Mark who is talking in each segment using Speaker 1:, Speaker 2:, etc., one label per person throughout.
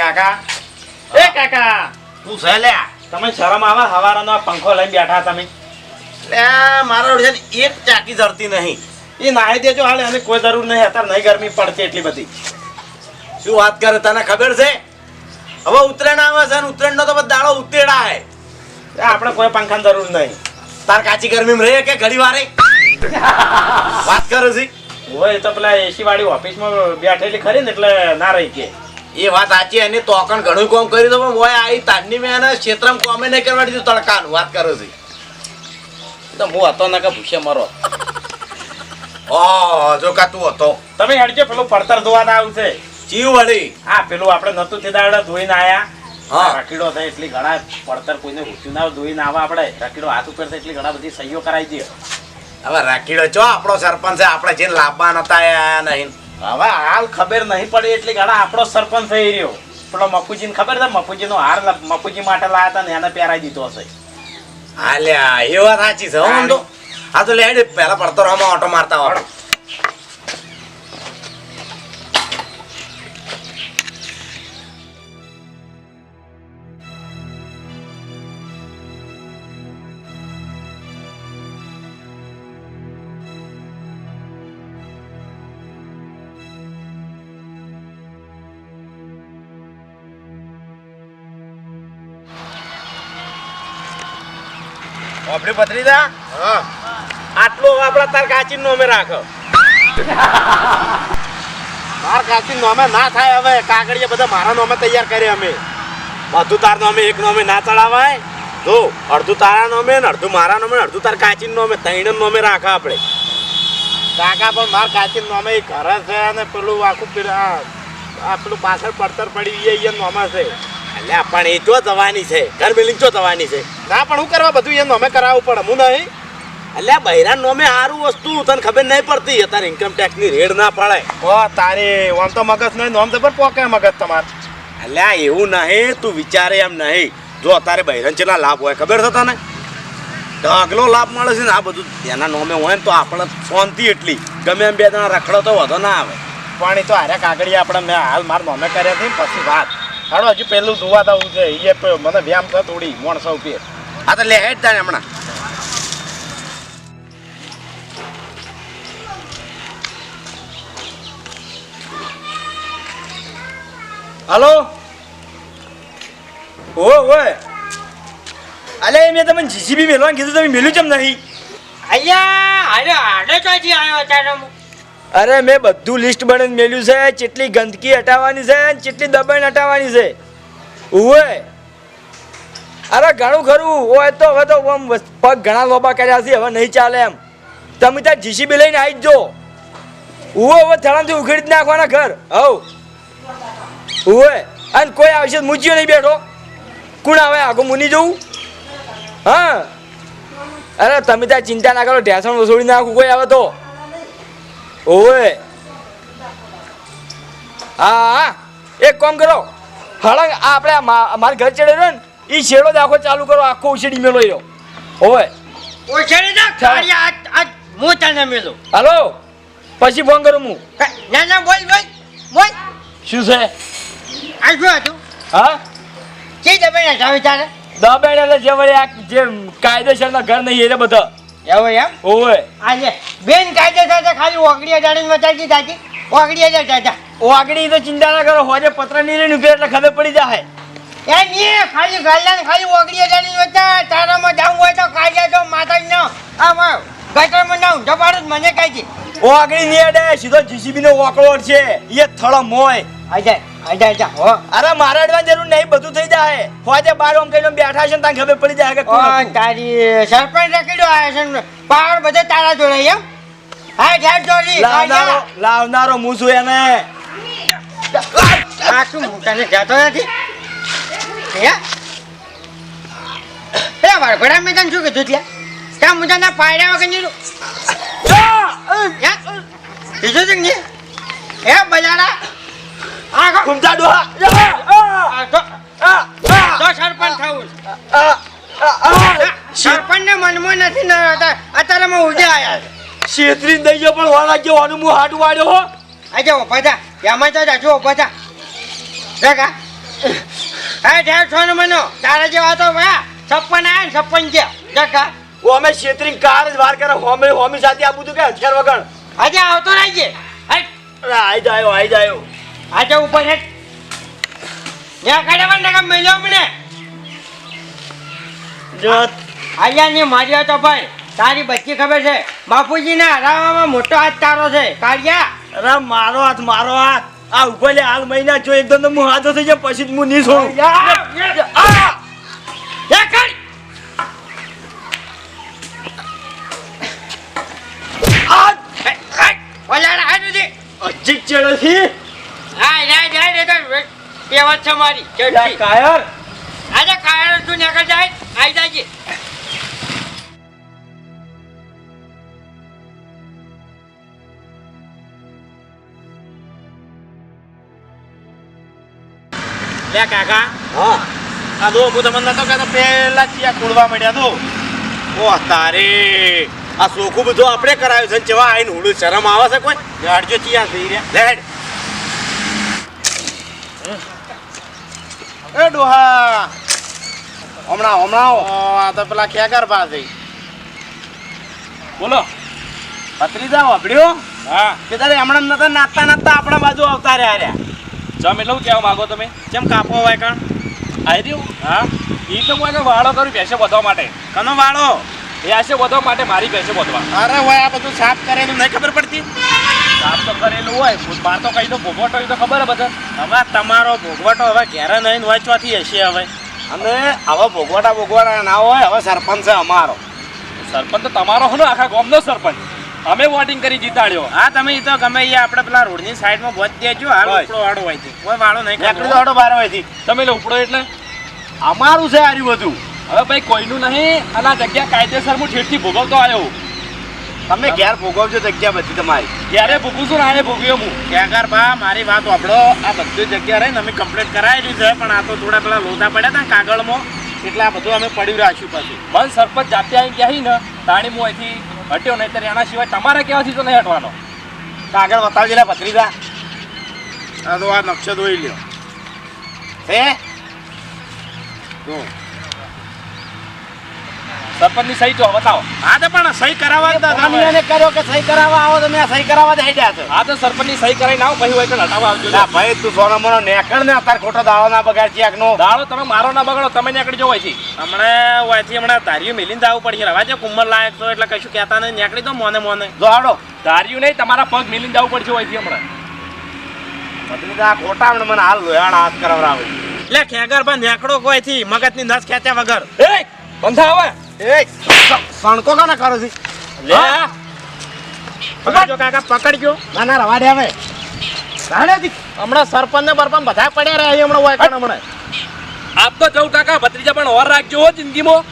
Speaker 1: કાકા. એ કાકા.
Speaker 2: તું છે લે.
Speaker 1: તમે શરમ આવે હવારનો પંખો લઈને બેઠા તમે.
Speaker 2: લે મારો છે એક ચાકી જરતી નહીં.
Speaker 1: એ નાહી દેજો હાલે અને કોઈ જરૂર નહીં અત્યારે નહીં ગરમી પડતી એટલી બધી.
Speaker 2: શું વાત કરે તને ખબર છે? હવે ઉત્તરાયણ આવે છે ને ઉત્તરાયણ નો તો બધો દાડો ઉત્તેડા હે.
Speaker 1: એ આપણે કોઈ પંખાની જરૂર નહીં.
Speaker 2: તાર કાચી ગરમીમાં રહે કે ઘડી વારે? વાત કરે છે
Speaker 1: હોય તો પેલા એસી વાળી ઓફિસમાં બેઠેલી ખરી ને એટલે ના રહી કે.
Speaker 2: એ વાત સાચી એની તોકણ ઘણું કોમ કરી દો પણ હોય આવી તાજની મેં એને ક્ષેત્રમાં કોમે નહીં કરવા દીધું તડકાનું વાત કરો છે.
Speaker 3: તો હું હતો ના કે ભૂસે મારો.
Speaker 2: જો કા તું હતો.
Speaker 1: તમે હેડજો પેલું પડતર ધોવા આવશે.
Speaker 2: જીવ વળી.
Speaker 1: હા પેલું આપણે નતું તે દાડા ધોઈને આયા.
Speaker 2: હા.
Speaker 1: રકીડો થાય એટલી ઘણા પડતર કોઈને હુસ્યું ના ધોઈને આવા આપણે રકીડો હાથ ઉપર થાય એટલી ઘણા બધી સહીઓ કરાવી દે.
Speaker 2: હવે રાખીડો ચો આપણો સરપંચ છે આપણે જેને લાભવાના હતા નહીં.
Speaker 1: હવે હાલ ખબર નહીં પડી એટલી ઘણા આપણો સરપંચ થઈ રહ્યો. પેલો મફુજીને ખબર છે? મફુજીનો હાર મફુજી માટે લાયા હતા ને એને પહેરાઈ દીધો હશે
Speaker 2: હાલ્યા એ વાત સાચી છે હો તો હા તો લેડ પહેલા પડતો રામાં ઓટો મારતા હોય
Speaker 1: આપણી પત્રીદા
Speaker 2: હા.
Speaker 1: આટલું આપડા તાર કાચીન નોમે રાખ. તાર કાચીન નોમે ના થાય હવે. કાગળિયા બધા મારા નોમે તૈયાર કરે અમે. બધું તાર નોમે એક નોમે ના ચડાવાય. તો અડધું તારા નોમે ને અડધું મારા નોમે અમે અડધું તાર કાચીન નોમે ત્રણ નોમે રાખે આપણે. કાકા પણ માર કાચીન નોમે ઘરે છે અને પેલું આખું પેલું આ પેલું પાછળ પડતર પડી એ નોમે છે.
Speaker 2: અલ્યા પણ એ જો જવાની છે. ઘર બિલ્ડિંગ જો જવાની છે.
Speaker 1: ના પણ હું કરવા બધું એ નોમે કરાવવું પડે હું નહીં.
Speaker 2: અલ્યા નો નોમે સારું વસ્તુ તને ખબર નહીં પડતી. અત્યારે ઇન્કમ ટેક્સની રેડ ના પડે.
Speaker 1: ઓ તારે આમ તો મગજ નહીં નોમ જબર પોકે મગજ તમાર.
Speaker 2: અલ્યા એવું નહીં તું વિચારે એમ નહીં. જો અત્યારે બૈરન ચેટલા લાભ હોય ખબર છે તને? ઢગલો લાભ મળે છે ને આ બધું એના નોમે હોય ને તો આપણે શાંતિ એટલી. ગમે એમ બે જણા રખડો તો વધો ના આવે.
Speaker 1: પણ એ તો હારે કાગળી આપણે મેં હાલ માર નોમે કર્યા હતી પછી વાત. હાડો હજુ પેલું ધોવા દવું છે એ મને વ્યામ થતો થોડી માણસો ઉપર
Speaker 2: આ તો લે હેડ તાને હમણાં.
Speaker 3: હલો? ઓ ઓય. અલે મેં તમને જીસીબી મેલવાનું કીધું તમે મેલ્યું છે નહીં?
Speaker 4: અહીંયા અરે આડે ક્યાંથી આવ્યો અત્યારે હું
Speaker 3: અરે, મેં બધું લિસ્ટ બનાવીને મેલ્યું છે. કેટલી ગંદકી હટાવવાની છે કેટલી દબાણ હટાવવાની છે. ઉવે. અરે, ઘણું ખરું. હોય તો હવે તો આમ પગ ઘણા લોબા કર્યા છે, હવે નહીં ચાલે એમ. તમે ત્યાં જીસીબી લઈને આવી જ જો. ઉવે હવે ઉખેડી જ નાખવાના ઘર. હવ. ઉવે. અને કોઈ આવશે મૂજ્યો નહીં બેઠો. કોણ આવે? આગો મુની જવું? હા. અરે, તમે ત્યાં ચિંતા ના કરો. ઢેસણ વસોડી નાખું કોઈ આવે તો. ઓય હા હા. એક કામ કરો. હળંગ આપણે મારા ઘર ચડે રહ્યો ને એ શેડો દાખો ચાલુ કરો આખો ઉછેડી મેળો રહ્યો. ઓય
Speaker 4: ઉછેડી ના હું તને મેળો
Speaker 3: હાલો. પછી ફોન કરું હું.
Speaker 4: ના ના બોલ બોલ બોલ.
Speaker 3: શું છે?
Speaker 4: આ શું હતું?
Speaker 3: હા?
Speaker 4: કે દબાઈ ના તારે?
Speaker 3: દબાણ એટલે જે વળી આ જે કાયદેસરના ઘર નહીં એટલે બધા.
Speaker 4: એવું એમ?
Speaker 3: ઓય
Speaker 4: આ લે બેન કાયદે સાથે ખાલી ઓગળી ઓગળી
Speaker 3: તો ચિંતા ના કરો હોજે પત્ર નહીં લઈને એટલે ખબર પડી જાય
Speaker 4: એ નહીં ખાલી ગાલા ખાલી ઓગળી અડાડીને વટા તારામાં જાવું હોય તો કાયદે તો માતા ન આમાં ગટરમાં ના ઊંધો પાડું મને કાયદી
Speaker 3: વાગડી ની અડે સીધો જીસીબી નો વાકડો છે. એ થળો મોય
Speaker 4: અજા હો.
Speaker 3: અરે મારે અડવાની જરૂર નહીં બધું જાય હોજે બાર ઓમ કહીને બેઠા છે ને તને ખબર પડી જાય કે કોણ
Speaker 4: તારી સરપંચ રખડ્યો આવ્યો છે પાવર બધે તારા જોડે એમ? હા ઘેર જોડી
Speaker 3: લાવનારો લાવનારો હું છું એને.
Speaker 4: આ શું હું તને કહેતો નથી? હે? પેલા વરઘોડા મેં તને શું કીધું ત્યાં? ત્યાં હું તને પાડ્યા વગર નહીં કીધું તું ને? હે બજારા? આ
Speaker 3: ઘૂમતા ડોહા.
Speaker 4: આ તો સરપંચ થવું છે. સરપંચને મનમાં નથી ન અત્યારે મેં ઉડે આવ્યા
Speaker 3: છેતરી દઈ ગયો પણ વાળા ગયો વાનું હું હાટ વાળ્યો હો.
Speaker 4: આજે ઊભા થા. એમાં તો જાજો ઊભા થા. રેખા હે ઢેર છો ને મનો. તારા જેવા તો ભયા છપ્પન આયા ને છપ્પન છે દેખા
Speaker 3: ઓ અમે શેતરી કાર જ વાર કરે હોમે હોમી સાથે આ બધું કે હથિયાર વગર.
Speaker 4: આજે આવતો રહેજે.
Speaker 3: આઈ જાયો આઈ જાયો
Speaker 4: આજે ઉપર હેઠ
Speaker 3: જો.
Speaker 4: આયા તો ભાઈ તારી બચ્ચી ખબર છે. બાપુજીના હરાવવામાં મોટો હાથ તારો છે.
Speaker 3: અરે મારો હાથ મારો હાથ. આ લે હાલ મહિના જો એકદમ હું હાથો થઈ જાય પછી હું નહીં છોડું. અજીક
Speaker 4: જાય, નહીં તો કહેવત છે મારી ચડતી.
Speaker 3: કાયર.
Speaker 4: આજે કાયર તું નીકળ જાય આઈ જાજે.
Speaker 2: લે કાકા.
Speaker 5: હા.
Speaker 2: આ દો હું તમને નતો કહેતો પેલા ચિયા ખોડવા મળ્યા તો. ઓ તારે. આ સોખું બધું આપણે કરાયું છે જેવા આઈને હુડું શરમ આવે છે કોઈ? ગાડજો ચિયા થઈ રહ્યા. લે એ ડોહા. હમણાં હમણાં. આ તો પેલા ખેગર પાસે
Speaker 5: બોલો.
Speaker 2: ભત્રીજા વાપડ્યો
Speaker 5: હા.
Speaker 2: કે તારે હમણાં નતા નાતા નાતા આપણા બાજુ આવતા રહ્યા રહ્યા
Speaker 5: જમ એટલું કહેવા માંગો તમે?
Speaker 2: જેમ કાપો હોય કણ.
Speaker 5: આવી રહ્યું? હા. એ તો એને વાળો કરું ભેંસે વધવા માટે.
Speaker 2: કનો વાળો?
Speaker 5: ભેંસે વધવા માટે મારી ભેંસે વધવા
Speaker 2: અરે હોય આ બધું સાફ કરેલું નહીં ખબર પડતી?
Speaker 5: સાફ તો કરેલું હોય બાર તો કઈ તો ભોગવટો હોય તો ખબર બધા.
Speaker 2: હવે તમારો ભોગવટો હવે ઘેરે નહીં વાંચવાથી હશે હવે. અને હવે ભોગવટા ભોગવટા ના હોય હવે સરપંચ છે અમારો.
Speaker 5: સરપંચ તો તમારો હો ને આખા ગામનો સરપંચ. અમે વોટિંગ કરી જીતાડ્યો.
Speaker 2: હા તમે ઈ તો ગમે એ આપણે પેલા રોડની સાઈડમાં બોધ દેજો હાલ. ઉપડો વાળો હોય છે. કોઈ વાળો નહીં નીકળી વાળો બાર હોય છે.
Speaker 5: તમે ઉપડો એટલે.
Speaker 2: અમારું છે આર્યું બધું.
Speaker 5: હવે ભાઈ કોઈનું નહીં. અને આ જગ્યા કાયદેસર હું ઠેઠથી ભોગવતો આવ્યો.
Speaker 2: તમે ઘેર ભોગવજો જગ્યા બધી તમારી?
Speaker 5: ક્યારે ભોગવું છું ને આને ભોગવ્યો હું.
Speaker 2: ક્યાંકર બા મારી વાત વાપડો આ બધી જગ્યા રહીને અમે કમ્પ્લેટ કરાવેલી છે પણ આ તો થોડા પેલા લોધા પડ્યા હતા કાગળમાં. એટલે આ બધું અમે પડ્યું રાખ્યું પછી.
Speaker 5: બંધ સરપંચ જાતે આવી કહી ને તાણી હું અહીંથી હટ્યો નહીં ત્યારે એના સિવાય તમારે કહેવાથી તો નહીં હટવાનો.
Speaker 2: કાગળ બતાવજે લે ભત્રીજા. આ તો આ નકશો દોઈ લ્યો. હે? જો.
Speaker 5: સરપંચની સહી જો બતાવો.
Speaker 2: હા તો પણ સહી કરાવવા તો એને કર્યો કે સહી કરાવવા આવો તમે આ સહી કરાવવા જ હેડ્યા છો.
Speaker 5: હા તો સરપંચની સહી કરાવીને આવો પછી હોય તો હટાવવા આવજો.
Speaker 2: ના ભાઈ તું સોનો મોનો નેકળ ને અત્યારે ખોટો દાળો ના બગાડ છે એકનો
Speaker 5: દાળો તમે મારો ના બગડો તમે નીકળી જાઓ છે.
Speaker 2: હમણાં છે હમણાં ધાર્યું મેલીને જવું પડશે. રવા જે કુંમર લાયક છો એટલે કશું કહેતા નહીં. નેકળી તો મોને મોને. જો હાડો.
Speaker 5: ધાર્યું નહીં તમારા પગ મિલીને જવું પડશે અહીંથી હમણાં.
Speaker 2: ખોટા હમણાં મને હાલ લોયાળ હાથ કરાવરાવે લે ખેગર પણ નેકડો કોઈથી મગજની નસ ખેંચ્યા વગર.
Speaker 5: એ બંધા આવે
Speaker 2: એ સણકો કાના કરો છે?
Speaker 5: લે.
Speaker 2: પકડ પકડજો કાકા પકડજો. ના ના રવા દે હવે રાણેજી હમણાં સરપંચ ને બરપંચ બધા પડ્યા રહ્યા અહીં હમણાં કણ હમણાં.
Speaker 5: આપ તો જવું કાકા ભત્રીજા પણ ઓર રાખજો હો જિંદગીમાં.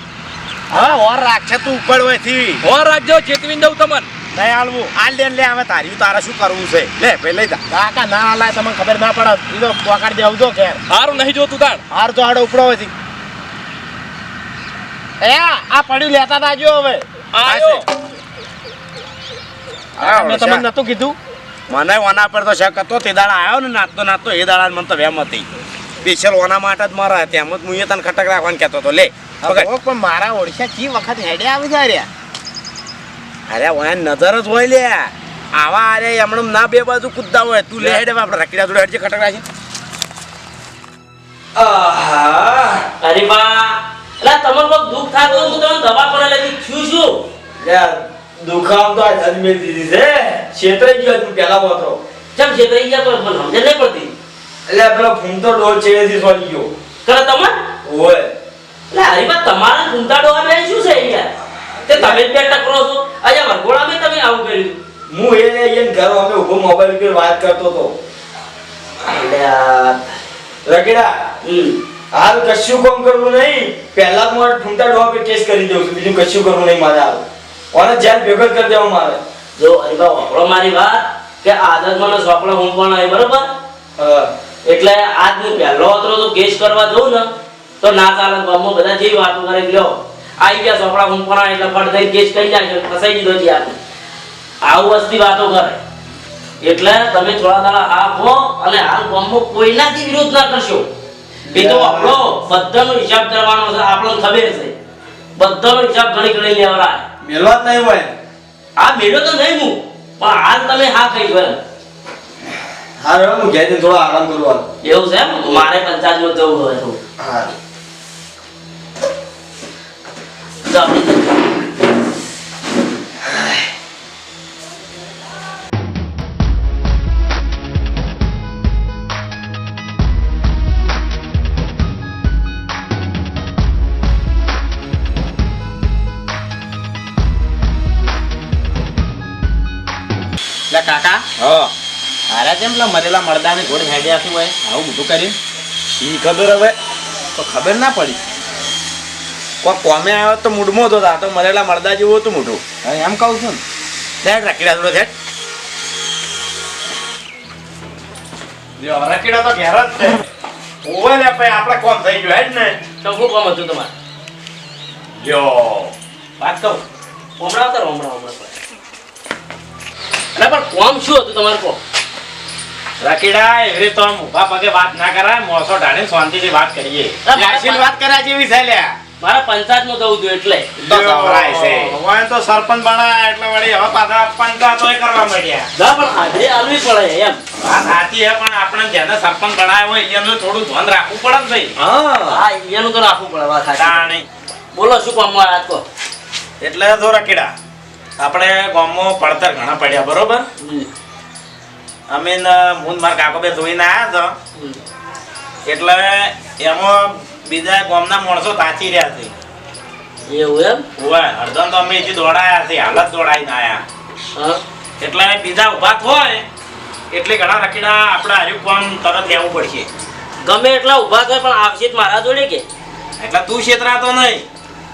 Speaker 2: હા ઓર રાખશે તું ઉપર હોયથી
Speaker 5: ઓર રાખજો ચેતવીને દઉં તમને.
Speaker 2: નહીં હાલવું. હાલ લેન ને લે હવે તારી તારે શું કરવું છે? લે પેલે જા. કાકા ના હાલાય તમને ખબર ના પડે. ઈ તો પકડી દેવું જો ઘેર.
Speaker 5: સારું નહીં જોતું તાર
Speaker 2: હાર તો આડો ઉપડો હોયથી એ આ પડ્યું લેતા તાજો હવે. મેં તમને નતું કીધું. મને ઓના પર તો શક હતો તે દાડા આવ્યો ને નાચતો નાચતો એ દાડા મને તો વેમ હતી. સ્પેશિયલ ઓના માટે જ મારા તેમ જ હું એ તને ખટક રાખવાનું કહેતો હતો. લે
Speaker 6: પણ મારા ઓડિશા કી વખત હેડે આવી જાય રહ્યા?
Speaker 2: અરે ઓયા નજર જ હોય લે. આવા અરે હમણાં ના બે બાજુ કૂદતા હોય. તું લે હેડે આપણે રખડ્યા જોડે હેડજે ખટક રાખી
Speaker 7: અરે બા એટલે તમને કોઈ દુઃખ થતું હું તમને દવા પડે લગી છું
Speaker 3: યાર દુખામ તો આ જન્મી દીધી છે છેતરાઈ ગયો તું પેલા પોતરો
Speaker 7: કેમ છેતરાઈ ગયા તો મને સમજણ નહીં પડતી?
Speaker 3: એટલે પેલો ફૂમતો ડોલ છેડેથી સોરી ગયો.
Speaker 7: કરે તમે
Speaker 3: ઓય.
Speaker 7: એટલે હરીબા તમારા ઘૂમતા ડોહા બે શું છે યાર તે તમે જ બે ટકરો છો. અહીંયા વરઘોડામાં તમે આવું કર્યું.
Speaker 3: હું એ એને ઘર અમે ઊભો મોબાઈલ ઉપર વાત કરતો હતો. રગડા
Speaker 7: હમ.
Speaker 3: હાલ કશું કોમ કરવું નહીં. પહેલા હું મારે ડોહા પર કેસ કરી દઉં છું. બીજું કશું કરવું નહીં મારે હાલ. ઓને જેલ ભેગો કરી દેવો મારે.
Speaker 7: જો હરીબા વાપરો મારી વાત કે આદત મને સોપડા હું પણ આવી બરોબર? એટલે આજ હું પહેલો અતરો તો કેસ કરવા જઉં ને તો ના ચાલે ગામમાં બધા જેવી વાતો કરે લ્યો. આવી ગયા સોપડા હું પણ એટલે ફટ થઈ કેસ કરી નાખ્યો ફસાઈ દીધો છે આપણે આવું વસ્તી વાતો કરે. એટલે તમે થોડા દાડા આ હો અને હાલ ગામમાં કોઈનાથી વિરોધ ના કરશો. એ તો આપણો બધાનો હિસાબ કરવાનો છે આપણો ખબર છે. બધાનો હિસાબ ઘણી ગણી લેવડાય
Speaker 3: મેલવા જ નહીં હોય.
Speaker 7: આ મેળો તો નહીં હું પણ હાલ તમે હા કહી ગયો
Speaker 3: હા હવે હું ઘેર થોડો આરામ કરવાનો
Speaker 7: એવું છે મારે પંચાયતમાં જવું હોય તો.
Speaker 3: હા
Speaker 6: જેમ પેલા મરેલા મરદાને ઘોડ હેડ્યા શું હોય આવું બધું કર્યું
Speaker 5: ઈ ખબર હવે
Speaker 6: તો ખબર ના પડી.
Speaker 5: કોઈ કોમે આવ્યો તો મૂડમાં હતો આ તો મરેલા મરદા જેવું હતું મોટું
Speaker 6: હવે એમ કહું છું ને. લે રખીડા થોડો છે.
Speaker 5: રકીડા તો ઘેર જ છે. ઓવે લે ભાઈ આપણે કોમ થઈ ગયું હેડ ને.
Speaker 7: તો શું કામ હતું તમારે?
Speaker 5: લ્યો.
Speaker 7: વાત કહું? હમણાં કરો હમણાં હમણાં. અરે પણ કોમ શું હતું તમારે કહો?
Speaker 1: રકીડા એવી તો આમ ઊભા પગે વાત ના કરાય મોસો ઢાળીને શાંતિથી વાત કરીએ.
Speaker 6: આશીર્વાદ વાત કર્યા જેવી છે લ્યા.
Speaker 7: મારા પંચાયતનું દઉં છું એટલે.
Speaker 6: તો સવરાય છે.
Speaker 1: હવે તો સરપંચ બના એટલે વળી હવે પાછા પંચાયતોય કરવા માંડ્યા.
Speaker 7: ના પણ હાજરી આલવી પડે એમ.
Speaker 1: વાત સાચી હે પણ આપણે જેને સરપંચ બનાવ્યો હોય એનું થોડું ધ્યાન રાખવું પડે ને ભાઈ.
Speaker 5: હા.
Speaker 7: હા એનું તો રાખવું પડે વાત સાચી. બોલો શું કામમાં આવ્યા કહો
Speaker 1: એટલે જો રકીડા આપણે ગામમાં પડતર ઘણા પડ્યા બરોબર. અમે ન હું ને મારા કાકો બે ધોઈને આવ્યા તો એટલે એમાં બીજા ગામના માણસો તાચી રહ્યા છે.
Speaker 7: એવું એમ?
Speaker 1: હોય અડધન તો અમે હજી દોડાયા છે હાલત દોડાઈને
Speaker 7: આવ્યા
Speaker 1: એટલે બીજા ઊભા હોય એટલે ઘણા રખીડા આપણે હાર્યું કામ તરત લેવું પડશે.
Speaker 7: ગમે એટલા ઊભા થાય પણ આવશે મારા જોડે કે?
Speaker 1: એટલે તું છેતરાતો નહીં.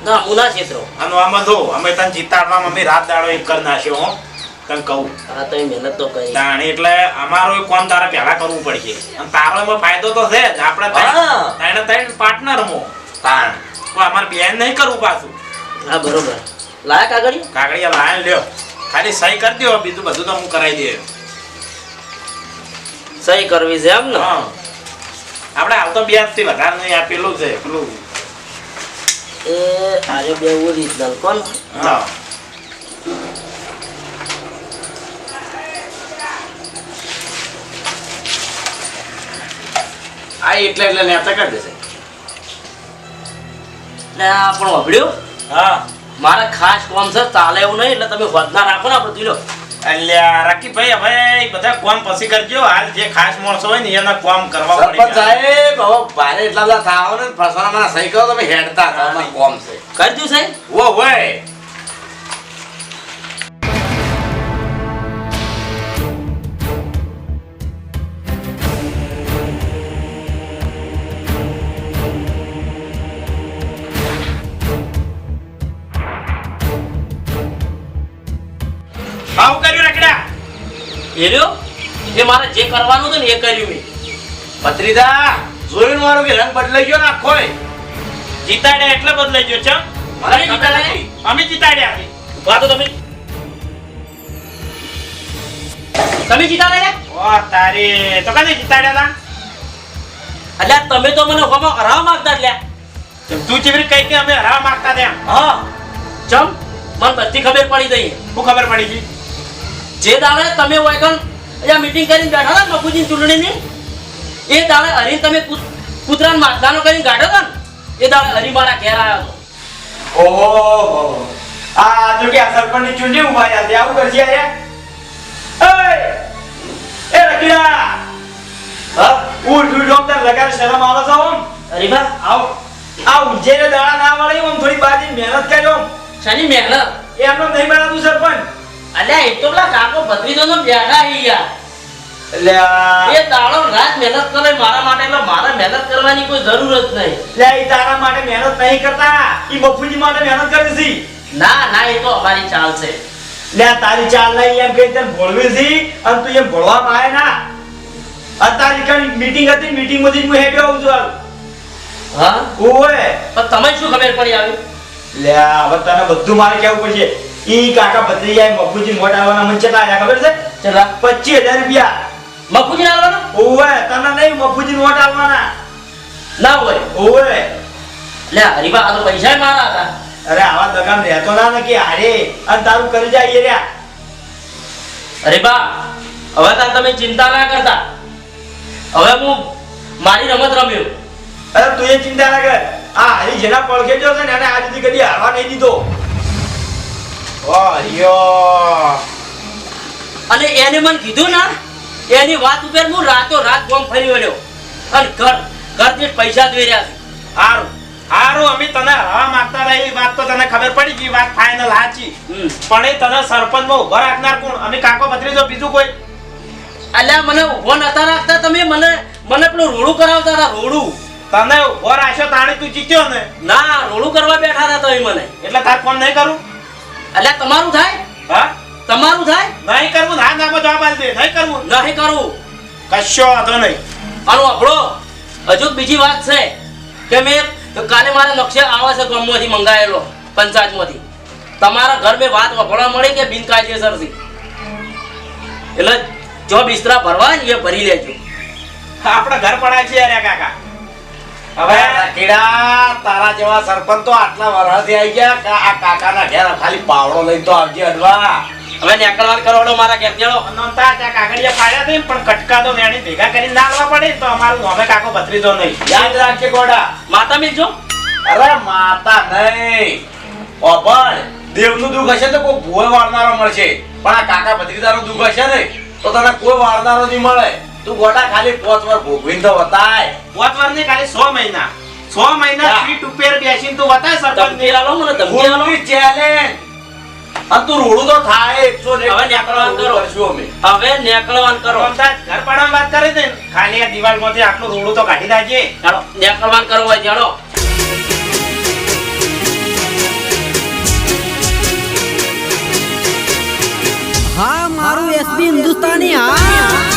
Speaker 7: ના હું ના છેતરો.
Speaker 1: અને આમાં જો અમે તને જીતાડવા અમે રાત દાડો એક કરી નાખ્યો હો. તને કહું?
Speaker 7: હા તો મહેનત તો કરી.
Speaker 1: તાણી એટલે અમારો કામ તારે પહેલા કરવું પડશે. અને તારો એમાં ફાયદો તો છે જ. આપણે
Speaker 5: હા.
Speaker 1: ત્રણે પાર્ટનર મો. તાણ. પણ અમારે બેન નહીં કરવું પાછું.
Speaker 7: હા બરોબર.
Speaker 1: કાગળિયા? લાય લ્યો. ખાલી સહી કરી દો બીજું બધું તો હું કરાવી દે
Speaker 7: સહી કરવી છે એમ ને?
Speaker 1: આપણે હાલ તો વ્યાજથી વધારે નહીં આપેલું છે. પેલું
Speaker 7: એ આજે બે ઓરિજિનલ કોણ?
Speaker 1: હા.
Speaker 6: આ એટલે એટલે નેતા કરી દેશે.
Speaker 7: એટલે પણ વાપર્યું?
Speaker 1: હા.
Speaker 7: મારા ખાસ કોમ છે ચાલે એવું નહીં એટલે તમે વધના રાખો ને આપણે લો.
Speaker 1: અલ્યા રાકીભાઈ હવે બધા કોમ પછી કરજો. હાલ જે ખાસ માણસો હોય ને એના કોમ કરવા પડે
Speaker 6: સાહેબ હવે ભારે એટલા બધા થાવ ને ફસવાના સહી કરો તમે હેડતા કોમ છે.
Speaker 7: કરજો સાહેબ.
Speaker 1: ઓ હોય.
Speaker 7: એ રહ્યો? એ મારે જે કરવાનું હતું ને એ કર્યું મેં.
Speaker 6: ભત્રીજા જોયું મારું કે રંગ બદલાઈ ગયો ને આખો
Speaker 1: જીતાડ્યા એટલે બદલાઈ ગયો ચમ
Speaker 7: મને જીતાડ્યા?
Speaker 1: અમે જીતાડ્યા
Speaker 7: ઊભા તો તમે. તમે જીતાડે
Speaker 1: ઓ તારે. તો કદી જીતાડ્યા
Speaker 7: એટલે તમે તો મને હરાવ માંગતા એટલે
Speaker 1: તું ચીવરી કઈ કે અમે હરાવા માંગતા ત્યાં
Speaker 7: હા. ચમ મને બધી ખબર પડી ગઈ.
Speaker 1: શું ખબર પડી ગઈ?
Speaker 7: જે દાડે તમે વાયકન અહીંયા મીટિંગ કરીને બેઠા હતા મફુજી ચૂંટણીની એ દાડે હરી તમે કૂત- કૂતરાને માટલાનો કરીને ગાઢો હતા ને એ દાડે હરી મારા ઘેર આવ્યો હતો
Speaker 3: ઓહો આ જો કે આ સરપંચની ચૂંટણી ઊભા રહ્યા છે આવું કરશે અરે એ રકીડા હા ઉઠ ઉઠ ઓમ તાર લગાડ શરમ આવે છે ઓમ.
Speaker 7: હરીભા
Speaker 3: આવ. આ ઉજ્જૈને દાડા ના વળે ઓમ થોડી બાજી મહેનત કર્યો
Speaker 7: શાની મહેનત?
Speaker 3: એમનો નહીં બનાતું સરપંચ.
Speaker 7: અલ્યા એ તો પેલા કાકો ભત્રીજો નો બેઠા એ તારો રાત મહેનત કરે મારા માટે એટલે મારે મહેનત કરવાની કોઈ જરૂર જ નહીં.
Speaker 3: લે એ તારા માટે મહેનત નહીં કરતા. એ મફુજી માટે મહેનત કરે છે.
Speaker 7: ના ના એ તો અમારી ચાલ છે.
Speaker 3: લે તારી ચાલ નહીં એમ કઈ તને ભોળવી છે અને તું એમ ભોળવામાં આવે ના. અત્યારે કઈ મીટિંગ હતી મીટિંગમાંથી હું હેડ્યો આવું છું
Speaker 7: હા?
Speaker 3: ઓવે
Speaker 7: પણ તમે શું ખબર પડી આવી?
Speaker 3: લે હવે તને બધું મારે કેવું પડશે. ઈ કાકા ભત્રીજાએ મફુજી મોટા આવવાના મને કેટલા આયા ખબર છે?
Speaker 7: ચલા
Speaker 3: પચીસ હજાર રૂપિયા.
Speaker 7: મફુજી આવવાના
Speaker 3: ઓવે તને નહીં મફુજી મોટ આવવાના
Speaker 7: ના હોય.
Speaker 3: ઓવે
Speaker 7: લે હરીબા આ તો પૈસા મારા હતા.
Speaker 3: અરે આવા દગામ રહેતો ના ને કે હારે. અન તારું કરી જાય રહ્યા.
Speaker 7: બા હવે તાર તમે ચિંતા ના કરતા. હવે હું મારી રમત રમ્યો.
Speaker 3: અરે તું એ ચિંતા ના કર. આ હરી જેના પડખે જો છે ને એને આજ સુધી કદી હારવા નહીં દીધો.
Speaker 7: અને એને મને કીધું ને એની વાત ઉપર હું રાતો રાત ગોમ ફરી વળ્યો. અને ઘર ઘર પૈસા જોઈ રહ્યા છું.
Speaker 1: હારું હારું અમે તને હવા માંગતા રહી વાત તો તને ખબર પડી ગઈ વાત ફાઈનલ
Speaker 7: હાચી
Speaker 1: પણ એ તને સરપંચમાં ઊભો રાખનાર કોણ? અમે કાકો ભત્રીજો બીજું કોઈ?
Speaker 7: અલ્યા મને ઊભો નતા રાખતા તમે મને મને પેલું રોડું કરાવતા હતા રોડું.
Speaker 1: તને ઊભો રાખ્યો તાણે તું જીત્યો ને?
Speaker 7: ના રોડું કરવા બેઠા હતા તમે મને.
Speaker 1: એટલે તાર ફોન નહીં કરું?
Speaker 7: અલ્યા તમારું થાય?
Speaker 1: હા?
Speaker 7: તમારું થાય?
Speaker 1: નહીં કરવું ના નામાં જવાબ આપી દે. નહીં કરવું?
Speaker 7: નહીં કરવું.
Speaker 1: કશો વાંધો નહીં.
Speaker 7: આનું આપણો. હજુ બીજી વાત છે કે મેં કાલે મારે નકશે આવે છે ગામમાંથી મંગાવેલો પંચાયતમાંથી. તમારા ઘર મેં વાત વફળવા મળી કે બિનકાયદેસરથી એટલે જો બિસ્તરા ભરવા એ ભરી લેજો.
Speaker 1: આપણે ઘર પડાય છે અરે કાકા.
Speaker 2: હવે
Speaker 1: હવે
Speaker 2: કીડા તારા જેવા સરપંચ તો આટલા વરસથી આવી ગયા કે આ કાકાના ઘેર ખાલી પાવડો લઈને તો આવજે અડવા.
Speaker 7: હવે નેકળવાર કરવાડો મારા ઘેર ચડો
Speaker 1: નોંધતા ત્યાં કાગળિયા પાડ્યા નહીં પણ કટકા તો વેણી ભેગા કરીને ના પડે. તો અમારું નોમે કાકો ભત્રીજો નહીં.
Speaker 2: યાદ રાખજે ગોડા.
Speaker 7: માતા મિલજો.
Speaker 2: અરે માતા નહીં. ઓબળ દેવનું દુઃખ હશે તો કોઈ ભૂલ વાળનારો મળશે. પણ આ કાકા ભત્રીજાનું દુઃખ હશે ને તો તને કોઈ વાળનારો નહીં મળે. તું ગોડા ખાલી પોચ વાર ભોગવીને તો બતાય.
Speaker 1: પોચ વાર નહીં ખાલી સો મહિના. સો મહિના સીટ ઉપર બેસીને તું બતાય સરપંચ
Speaker 7: ધમકી આલો મને ધમકી આલો.
Speaker 2: Challenge challenge. તું રોડું તો થાય એકસો ને એક
Speaker 7: હવે નેકળવાનું કરો.
Speaker 2: કરશું અમે.
Speaker 7: હવે નેકળવાન કરો.
Speaker 1: ઘર પાડવાની વાત કરે છે ને ખાલી આ દિવાલમાંથી આટલું રોડું તો કાઢી નાખજે.
Speaker 7: ચાલો નેકળવાન કરો હોય ચાલો.
Speaker 8: હા મારું એસબી હિન્દુસ્તાની હા.